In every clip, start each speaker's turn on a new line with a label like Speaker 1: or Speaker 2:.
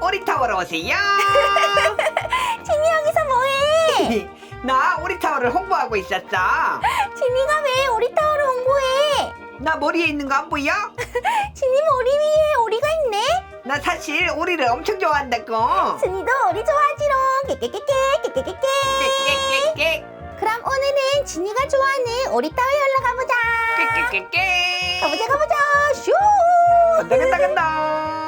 Speaker 1: 오리타워로 오세요.
Speaker 2: 진이 여기서 뭐해?
Speaker 1: 나 오리타워를 홍보하고 있었어.
Speaker 2: 진이가 왜 오리 타워를 홍보해?
Speaker 1: 나 머리에 있는 거 안 보여?
Speaker 2: 진이 머리 위에 오리가 있네?
Speaker 1: 나 사실 오리를 엄청 좋아한다고.
Speaker 2: 진이도 오리 좋아하지롱. 깨깨깨깨 깨깨깨깨.
Speaker 1: 깨깨깨깨.
Speaker 2: 그럼 오늘은 진이가 좋아하는 오리 타워에 올라가 보자.
Speaker 1: 깨깨깨깨.
Speaker 2: 가보자 가보자. 슈!
Speaker 1: 간다 간다 간다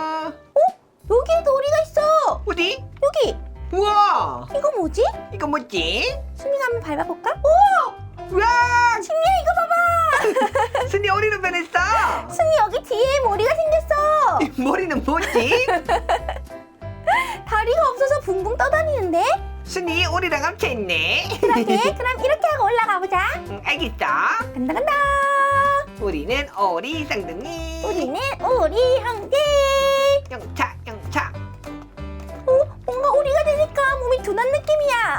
Speaker 2: 여기에도 오리가 있어.
Speaker 1: 어디?
Speaker 2: 여기.
Speaker 1: 우와.
Speaker 2: 이거 뭐지?
Speaker 1: 이거 뭐지?
Speaker 2: 순이가 한번 밟아볼까? 오!
Speaker 1: 우와.
Speaker 2: 진이야 이거 봐봐.
Speaker 1: 순이 오리로 변했어?
Speaker 2: 순이 여기 뒤에 머리가 생겼어.
Speaker 1: 머리는 뭐지?
Speaker 2: 다리가 없어서 붕붕 떠다니는데?
Speaker 1: 순이 오리랑 합쳐있네.
Speaker 2: 그러게. 그럼 이렇게 하고 올라가 보자.
Speaker 1: 응, 알겠어.
Speaker 2: 간다 간다.
Speaker 1: 우리는 오리 쌍둥이.
Speaker 2: 우리는 오리 형제
Speaker 1: 영차 영차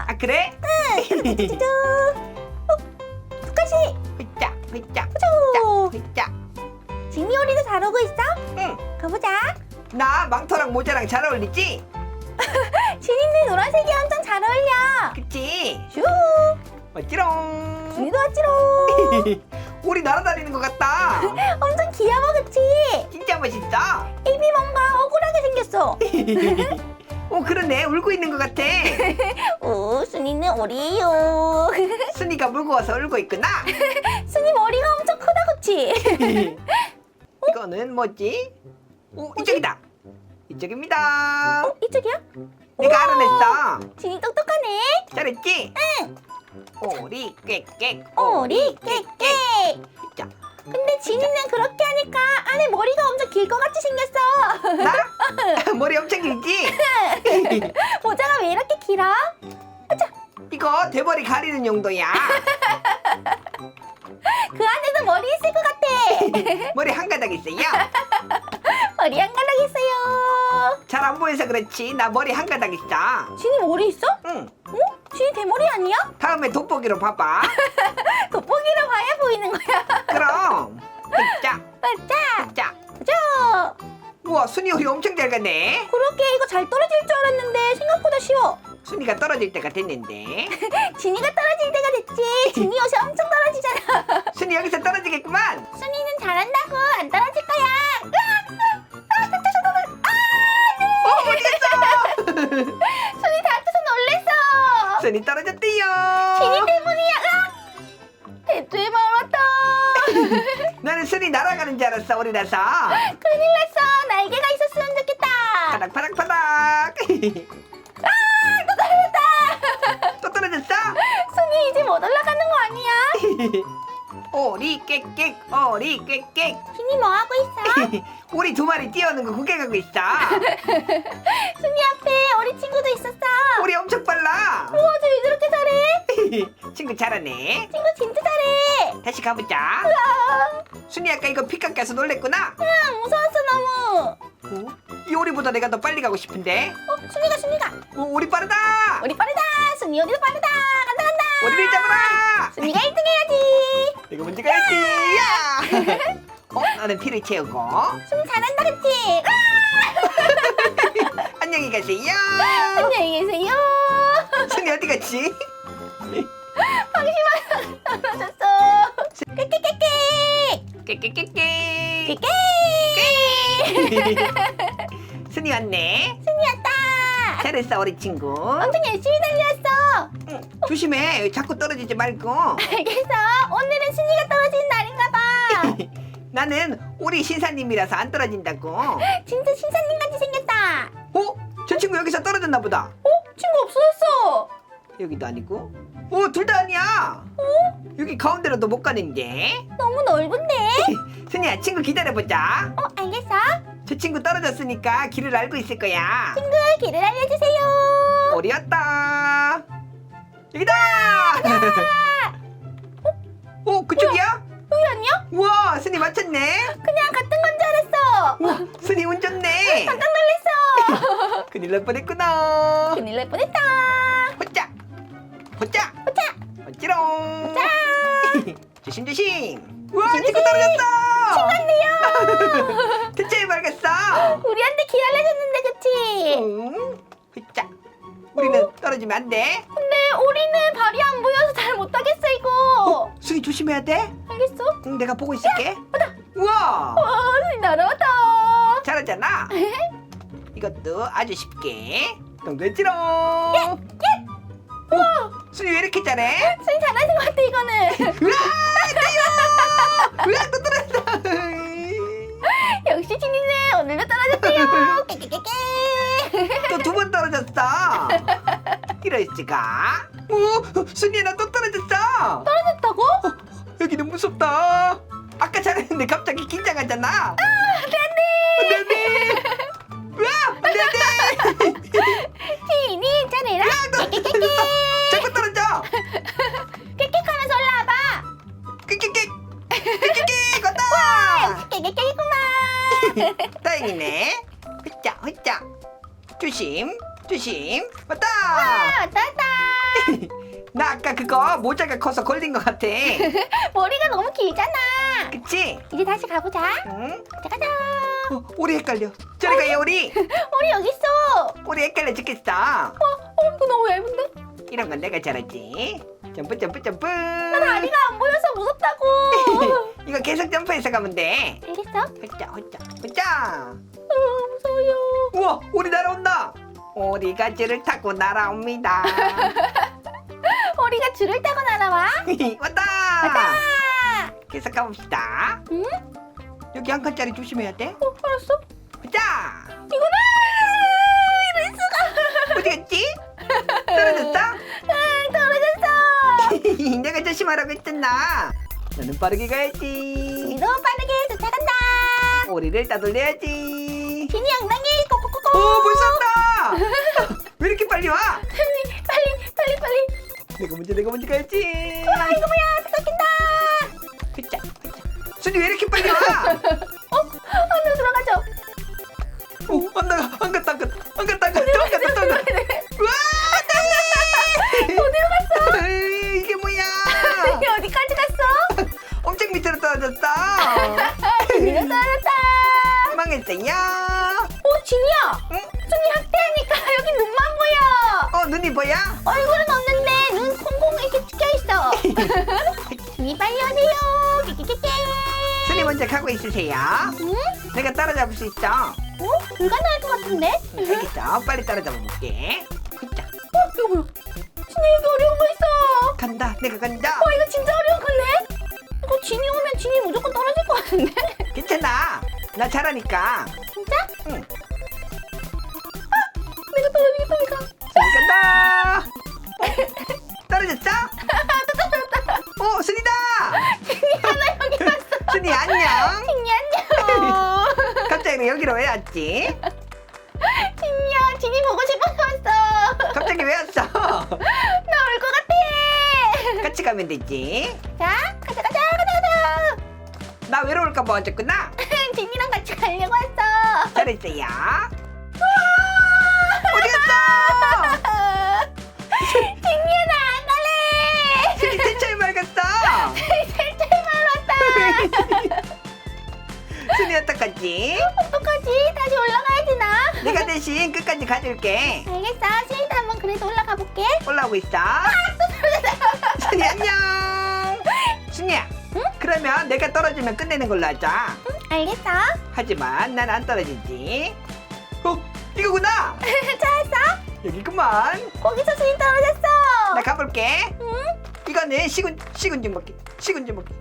Speaker 1: 아 그래?
Speaker 2: 쭈쭈쭈 어? 똑같이
Speaker 1: 휘짝 휘짝
Speaker 2: 쭈
Speaker 1: 휘짝
Speaker 2: 지미 오리도 잘 오고 있어?
Speaker 1: 응.
Speaker 2: 가보자
Speaker 1: 나 망토랑 모자랑 잘 어울리지?
Speaker 2: 지니는 노란색이 엄청 잘 어울려
Speaker 1: 그치?
Speaker 2: 슈
Speaker 1: 어찌롱
Speaker 2: 지니도 왔지롱
Speaker 1: 오리 날아다니는 것 같다
Speaker 2: 엄청 귀여워 그치?
Speaker 1: 진짜 멋있어
Speaker 2: 입이 뭔가 억울하게 생겼어
Speaker 1: 오 그러네. 울고 있는 것 같아.
Speaker 2: 오 순이는 오리예요.
Speaker 1: 순이가 물고 와서 울고 있구나.
Speaker 2: 순이 머리가 엄청 크다 그치?
Speaker 1: 이거는 뭐지? 오 이쪽이다. 이쪽입니다.
Speaker 2: 어? 이쪽이야?
Speaker 1: 내가 알아냈어.
Speaker 2: 진이 똑똑하네.
Speaker 1: 잘했지? 응. 오리 꽥꽥
Speaker 2: 오리 깨깨
Speaker 1: 자,
Speaker 2: 근데 진이는 그렇게 하니까 안에 머리가 엄청 길 것 같이 생겼어.
Speaker 1: 나? 머리 엄청 길지?
Speaker 2: 길어?
Speaker 1: 이거 대머리 가리는 용도야.
Speaker 2: 그 안에도 머리 있을 것 같아.
Speaker 1: 머리 한 가닥 있어요?
Speaker 2: 머리 한 가닥 있어요.
Speaker 1: 잘 안 보여서 그렇지. 나 머리 한 가닥 있어.
Speaker 2: 진이 머리 있어?
Speaker 1: 응.
Speaker 2: 어? 진이 대머리 아니야?
Speaker 1: 다음에 돋보기로 봐봐.
Speaker 2: 돋보기로 봐야 보이는 거야.
Speaker 1: 그럼. 자,
Speaker 2: 맞자.
Speaker 1: 자.
Speaker 2: 자.
Speaker 1: 우와 순이 우리 엄청 잘 가네.
Speaker 2: 그렇게 이거 잘 떨어질 줄 알았는데 생각보다 쉬워
Speaker 1: 순이가 떨어질 때가 됐는데.
Speaker 2: 진이가 떨어질 때가 됐지. 진이 옷이 엄청 떨어지잖아.
Speaker 1: 순이 여기서 떨어지겠구만.
Speaker 2: 순이는 잘한다고. 안 떨어질 거야.
Speaker 1: 어 어디 갔어?
Speaker 2: 순이 다쳐서 놀랬어.
Speaker 1: 순이 떨어졌대요.
Speaker 2: 진이 때문이야. 으악! 대추에 말았다.
Speaker 1: 나는 순이 날아가는 줄 알았어 오리라서.
Speaker 2: 큰일 났어. 날개가 있었으면 좋겠다.
Speaker 1: 파닥 파닥 파닥 오리 꽥꽥 오리 꽥꽥
Speaker 2: 진이 뭐 하고 있어?
Speaker 1: 우리 두 마리 뛰어오는 거 구경하고 있어.
Speaker 2: 순이 앞에 우리 친구도 있었어.
Speaker 1: 우리 엄청 빨라.
Speaker 2: 우와 쟤왜 저렇게 잘해?
Speaker 1: 친구 잘하네.
Speaker 2: 친구 진짜 잘해.
Speaker 1: 다시 가보자.
Speaker 2: 아,
Speaker 1: 순이 아까 이거 피 깎 아서 놀랬구나.
Speaker 2: 아, 무서웠어 너무.
Speaker 1: 어? 이 오리보다 내가 더 빨리 가고 싶은데?
Speaker 2: 어 순이가 순이가.
Speaker 1: 어, 오리 빠르다.
Speaker 2: 우리 빠르다. 순이 어디도 빠르다. 간다 간다.
Speaker 1: 오리를 잡아라 어? 나는 피를 채우고.
Speaker 2: 순이 잘한다 그치? 아,
Speaker 1: 안녕히 가세요.
Speaker 2: 안녕히 계세요.
Speaker 1: 순이 어디 갔지?
Speaker 2: 방심하다 떨어졌어 깨깨깨깨
Speaker 1: 깨깨깨깨
Speaker 2: 깨깨!
Speaker 1: 순이 왔네.
Speaker 2: 순이 왔다.
Speaker 1: 잘했어 우리 친구.
Speaker 2: 엄청 열심히 달려왔어.
Speaker 1: 응, 조심해. 자꾸 떨어지지 말고.
Speaker 2: 알겠어. 오늘은 순이가 떨어지는 날인가 봐
Speaker 1: 나는 우리 신사님이라서 안 떨어진다고. 어?
Speaker 2: 진짜 신사님 같이 생겼다.
Speaker 1: 저 친구 여기서 떨어졌나 보다.
Speaker 2: 어? 친구 없어졌어.
Speaker 1: 여기도 아니고? 오둘다 아니야. 여기 가운데로도 못 가는데
Speaker 2: 너무 넓은데?
Speaker 1: 순이야 친구 기다려보자.
Speaker 2: 어 알겠어.
Speaker 1: 저 친구 떨어졌으니까 길을 알고 있을 거야.
Speaker 2: 친구 길을 알려주세요.
Speaker 1: 오리 왔다. 여기다! 오 그쪽이야?
Speaker 2: 여기 아니야?
Speaker 1: 같았네.
Speaker 2: 그냥 같은 건 줄 알았어.
Speaker 1: 우와, 순이 운 좋네.
Speaker 2: 깜짝 놀랐어.
Speaker 1: 큰일 날 뻔했구나.
Speaker 2: 큰일 날 뻔했다.
Speaker 1: 호짜, 호짜,
Speaker 2: 호짜,
Speaker 1: 호찌롱.
Speaker 2: 자,
Speaker 1: 조심 조심. 우와, 조심, 친구 조심. 떨어졌어.
Speaker 2: 안돼요. 대체 왜 밝았어? 우리한테 길 알려줬는데 그치? 응. 호짜. 우리는 어?
Speaker 1: 떨어지면 안 돼.
Speaker 2: 근데 우리는 발이 안 보여서 잘 못하겠어 이거. 어?
Speaker 1: 순이 조심해야 돼.
Speaker 2: 알겠어?
Speaker 1: 응, 내가 보고 있을게. 우와,
Speaker 2: 와, 날아왔다.
Speaker 1: 잘하잖아. 이것도 아주 쉽게. 동글지롱. 우와, 순이 왜 이렇게 잘해?
Speaker 2: 순이 잘하는 것 같아 이거는.
Speaker 1: 으악, 또 떨어졌다.
Speaker 2: 역시 진이네 오늘도 떨어졌대요. 깨깨깨깨.
Speaker 1: 또 두 번 떨어졌어. 이럴 수가. 오, 순이야 나또 떨어졌어.
Speaker 2: 떨어졌다고?
Speaker 1: 무섭다. 아까 잘했는데 갑자기 긴장하잖아. 아, 안돼. 안돼. 으악, 안돼.
Speaker 2: 진이 잘해라. 깨깨깨깨.
Speaker 1: 자꾸 떨어져.
Speaker 2: 깨깨하면서 올라와봐.
Speaker 1: 끼끼끼. 끼끼끼. 갔다.
Speaker 2: 깨깨깨구만.
Speaker 1: 다행이네. 흐짜 흐짜. 조심 조심. 왔다.
Speaker 2: 아, 왔다 왔다.
Speaker 1: 나 아까 그거 모자가 커서 걸린 것 같아.
Speaker 2: 머리가 너무 길잖아.
Speaker 1: 그치?
Speaker 2: 이제 다시 가보자.
Speaker 1: 응?
Speaker 2: 가자 가자.
Speaker 1: 어, 우리 헷갈려. 저리 가요 우리.
Speaker 2: 머리 여기 있어.
Speaker 1: 우리 헷갈려 죽겠어.
Speaker 2: 어, 어, 이거 너무 얇은데?
Speaker 1: 이런 건 내가 잘하지. 점프 점프 점프.
Speaker 2: 나 다리가 안 보여서 무섭다고.
Speaker 1: 이거 계속 점프해서 가면 돼.
Speaker 2: 알겠어?
Speaker 1: 흐짜 흐짜 흐짜.
Speaker 2: 어, 무서워요.
Speaker 1: 우와 우리 날아온다. 우리가 줄을 타고 날아옵니다.
Speaker 2: 머리가 줄을 타고 날아와.
Speaker 1: 왔다.
Speaker 2: 아,
Speaker 1: 계속 가봅시다.
Speaker 2: 응?
Speaker 1: 여기 한 칸짜리 조심해야 돼.
Speaker 2: 어, 알았어.
Speaker 1: 자,
Speaker 2: 이거는 이럴 수가.
Speaker 1: 어디 갔지? 떨어졌어?
Speaker 2: 응, 떨어졌어.
Speaker 1: 내가 조심하라고 했잖아. 나는 빠르게 가야지.
Speaker 2: 우리도 빠르게 쫓아간다.
Speaker 1: 오리를 따돌려야지.
Speaker 2: 진이 엉덩이 꼬꼬꼬꼬.
Speaker 1: 오, 왔 다. 왜 이렇게 빨리 와?
Speaker 2: 빨리 빨리 빨리 빨리.
Speaker 1: 내가 먼저 내가 먼저 가야지.
Speaker 2: 와 이거 뭐야?
Speaker 1: 흐짜, 흐짜. 순이 왜 이렇게 빨리 와?
Speaker 2: 어, 안으로 들어가죠.
Speaker 1: 오, 안 나가, 안 갔다, 안 갔다, 안 갔다, 안 갔다, 안 갔다, 안 갔다. 와,
Speaker 2: 어디로 갔어?
Speaker 1: 에이, 이게 뭐야?
Speaker 2: 이게 어디까지 갔어?
Speaker 1: 엄청 밑으로 떨어졌어.
Speaker 2: 진이가 떨어졌다.
Speaker 1: 망했어요.
Speaker 2: 보여? 얼굴은 없는데 눈 콩콩 이렇게 찍혀 있어. 빨리 오세요. 끼끼끼끼.
Speaker 1: 순이 먼저 가고 있으세요.
Speaker 2: 응?
Speaker 1: 내가 따라잡을 수 있어.
Speaker 2: 어? 불가능할 것 같은데?
Speaker 1: 알겠어. 빨리 따라잡아 볼게. 흐짜.
Speaker 2: 어? 뭐야? 진이 여기 어려운 거 있어.
Speaker 1: 간다. 내가 간다.
Speaker 2: 어, 이거 진짜 어려운 거네? 이거 진이 오면 진이 무조건 떨어질 것 같은데?
Speaker 1: 괜찮아. 나 잘하니까.
Speaker 2: 진짜?
Speaker 1: 응.
Speaker 2: 떨어지겠다, 내가.
Speaker 1: 순이 간다. 어? 떨어졌어? 어, 순이다. 순이 안녕.
Speaker 2: 진이 안녕.
Speaker 1: 갑자기 여기로 왜 왔지?
Speaker 2: 진이야, 진이 보고 싶어서 왔어.
Speaker 1: 갑자기 왜 왔어?
Speaker 2: 나 올 것 같아.
Speaker 1: 같이 가면 되지.
Speaker 2: 자, 가자, 가자, 가자, 가자.
Speaker 1: 나 외로울까 봐 어쨌구나.
Speaker 2: 진이랑 같이 가려고 왔어.
Speaker 1: 잘했어요.
Speaker 2: 나 안.
Speaker 1: 순이 진짜 맑았어.
Speaker 2: 살짝만 왔다.
Speaker 1: 순이 어떡하지?
Speaker 2: 어떡하지? 다시 올라가야지, 나.
Speaker 1: 내가 대신 끝까지 가줄게.
Speaker 2: 알겠어. 수인도 한번 그래도 올라가 볼게.
Speaker 1: 올라오고 있어. 순이 안녕. 순이야.
Speaker 2: 응?
Speaker 1: 그러면 내가 떨어지면 끝내는 걸로 하자.
Speaker 2: 알겠어.
Speaker 1: 하지만 난 안 떨어지지. 어, 이거구나.
Speaker 2: 잘했어?
Speaker 1: 여기구만.
Speaker 2: 거기서 수인 떨어졌어.
Speaker 1: 나 가볼게.
Speaker 2: 응?
Speaker 1: 이거는 시군 시군 좀 먹기. 시군 좀 먹기.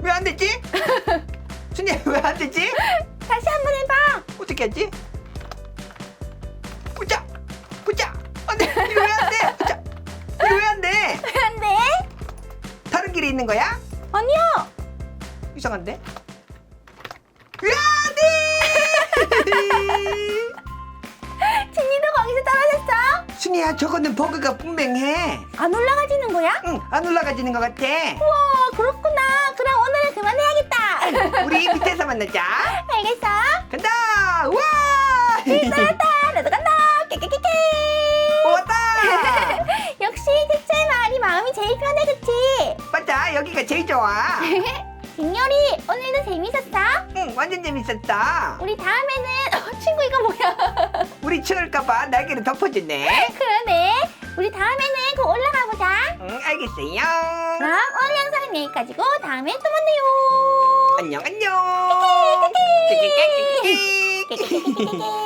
Speaker 1: 왜 안 되지? 순이야 왜 안 되지?
Speaker 2: 다시 한 번 해봐.
Speaker 1: 어떻게 하지? 보자, 보자. 안돼. 이거 왜 안 돼? 보자. 이거 왜 안 돼?
Speaker 2: 왜 안 돼?
Speaker 1: 다른 길이 있는 거야?
Speaker 2: 아니야.
Speaker 1: 이상한데? 왜 안 돼?
Speaker 2: 거기서 떨어졌어?
Speaker 1: 순이야 저거는 버그가 분명해.
Speaker 2: 안 올라가지는 거야?
Speaker 1: 응, 안 올라가지는 것 같아.
Speaker 2: 우와, 그렇구나. 그럼 오늘은 그만해야겠다.
Speaker 1: 우리 밑에서 만나자.
Speaker 2: 알겠어.
Speaker 1: 간다. 우와.
Speaker 2: 떨었다. 나도 간다. 깨깨깨깨.
Speaker 1: 왔다.
Speaker 2: 역시 대체 마을이 마음이 제일 편해, 그치?
Speaker 1: 맞아, 여기가 제일 좋아.
Speaker 2: 김열이 오늘도 재밌었어?
Speaker 1: 응 완전 재밌었다
Speaker 2: 우리 다음에는 어, 친구 이거 뭐야?
Speaker 1: 우리 치울까봐 날개를 덮어줬네
Speaker 2: 그러네. 우리 다음에는 그 올라가 보자.
Speaker 1: 응 알겠어요
Speaker 2: 그럼 오늘 영상은 여기까지고 다음에 또 만나요.
Speaker 1: 안녕 안녕
Speaker 2: 깨깨 깨깨 깨.